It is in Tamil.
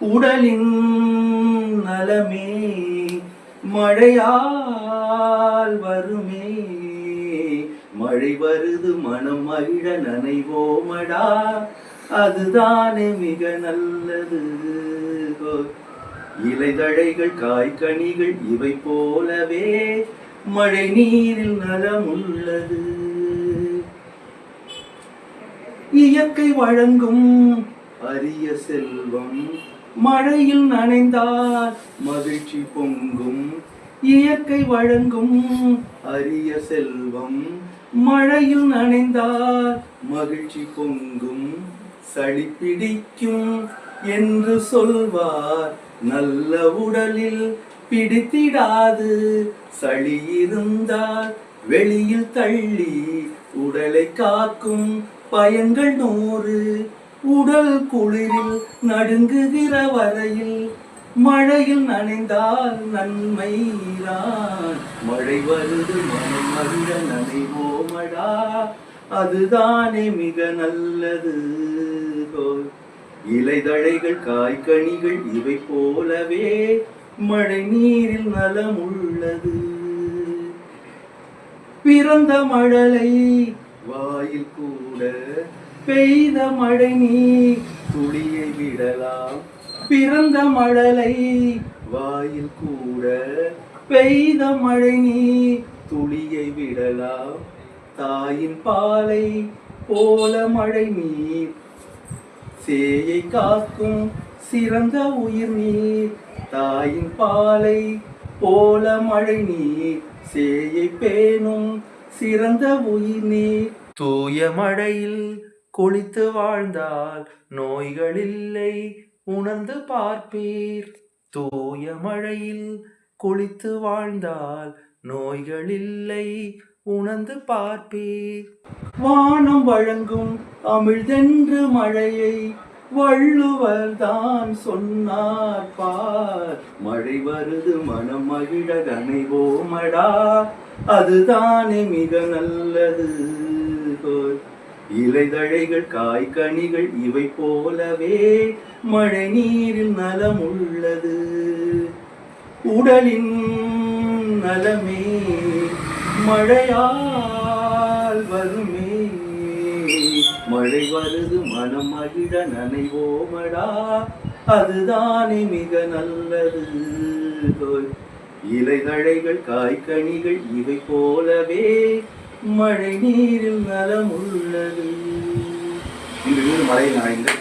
உடலின் நலமே மழையால் வருமே. மழை வருது மனம் மகிழ நனைவோமடா அதுதானே மிக நல்லது. இலைதழைகள் காய்கனிகள் இவை போலவே மழை நீரில் நலம் உள்ளது. இயற்கை வழங்கும் அரிய செல்வம் மழையில் நனைந்தார். மகிழ்ச்சி பொங்கும் இயற்கை வழங்கும் அரிய செல்வம். மழையில் நனைந்தார். மகிழ்ச்சி பொங்கும் சளி பிடிக்கும் என்று சொல்வார். நல்ல உடலில் பிடித்திடாது. சளி இருந்தால் வெளியில் தள்ளி உடலை காக்கும் பயன்கள் நூறு. உடல் குளிரில் நடுங்குகிற வரையில் மழையில் நனைந்தால் நன்மைதான் மழை வருது மனம் மகிழ நனைவோமடா அதுதானே மிக நல்லது இலைதழைகள் காய்கனிகள் இவை போலவே மழை நீரில் நலம் உள்ளது. பிறந்த மழலை வாயில் கூட பெய்த மழை நீர் துளியை விடலாம். பிறந்த மழலை வாயில் கூட பெய்த மழை நீர் துளியை விடலாம். தாயின் பாலை போல மழை நீர். சேயை காக்கும் சிறந்த உயிர் நீர். தாயின் பாலை போல மழை நீர். சேயை பேணும் சிறந்த உயிர் நீர். தூய மழையில் குளித்து வாழ்ந்தால் நோய்கள் இல்லை உணர்ந்து பார்ப்பீர். தூய மழையில் குளித்து வாழ்ந்தால் நோய்கள் இல்லை உணர்ந்து பார்ப்பீர். வானம் வழங்கும் அமிழ்தென்று மழையை வள்ளுவர் தான் சொன்னார் பார். மழை வருது மனம் மகிழ கனைவோமடா அதுதானே மிக நல்லது. இலைதழைகள் காய்கனிகள் இவை போலவே மழை நீரில் நலம் உள்ளது உடலின் நலமே மழையால் வருமே. மழை வருது மனம் மகிழ நனைவோமடா அதுதானே மிக நல்லது. இலைதழைகள் காய்கனிகள் இவை போலவே மழை நீரில் நலம் உள்ளது இன்று வீடு மழையில் நனைந்து.